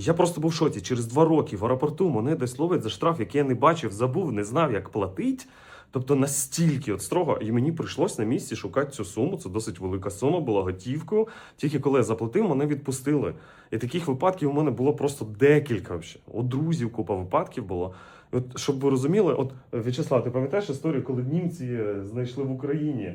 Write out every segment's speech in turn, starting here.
Я просто був в шоці. Через два роки в аеропорту мене десь ловить за штраф, який я не бачив, забув, не знав, як платити. Тобто настільки от строго, і мені прийшлось на місці шукати цю суму. Це досить велика сума, була готівкою. Тільки коли я заплатив, мене відпустили. І таких випадків у мене було просто декілька. Вообще. У друзів купа випадків було. От щоб ви розуміли, от В'ячеслав, ти пам'ятаєш історію, коли німці е, знайшли в Україні?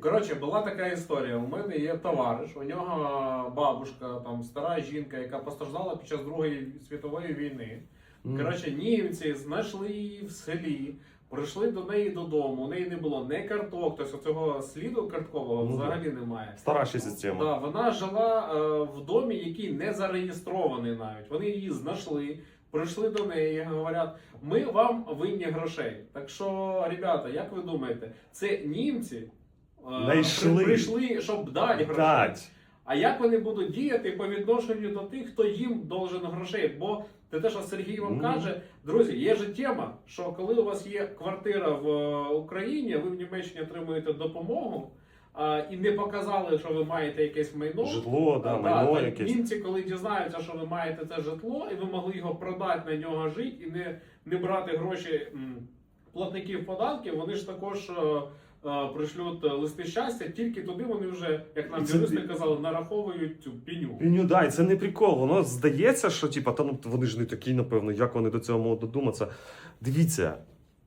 Коротше, була така історія. У мене є товариш, у нього бабушка, там стара жінка, яка постраждала під час Другої світової війни. Коротше, німці знайшли її в селі, прийшли до неї додому. У неї не було не карток, тобто цього сліду карткового Ну, взагалі немає. Стара ще система. Да, вона жила е, в домі, який не зареєстрований навіть. Вони її знайшли, прийшли до неї, і говорять, ми вам винні грошей. Так що, ребята, як ви думаєте, це німці е, Знайшли. прийшли, щоб дати. Дать. А як вони будуть діяти по відношенню до тих, хто їм должен грошей? Бо те, те, що Сергій вам Ну. каже, друзі, є же тема, що коли у вас є квартира в е, Україні, ви в Німеччині отримуєте допомогу. а, І не показали, що ви маєте якесь майно. Житло, да, А, майно так, якесь. Німці, коли дізнаються, що ви маєте це житло, і ви могли його продати на нього жити і не, не брати гроші платників податків, вони ж також е, е, пришлють листи щастя, тільки туди вони вже, як нам юристи казали, нараховують цю піню. Піню, да, і це не прикол. Воно здається, що типа, та ну вони ж не такі, напевно, як вони до цього можуть додуматися. Дивіться,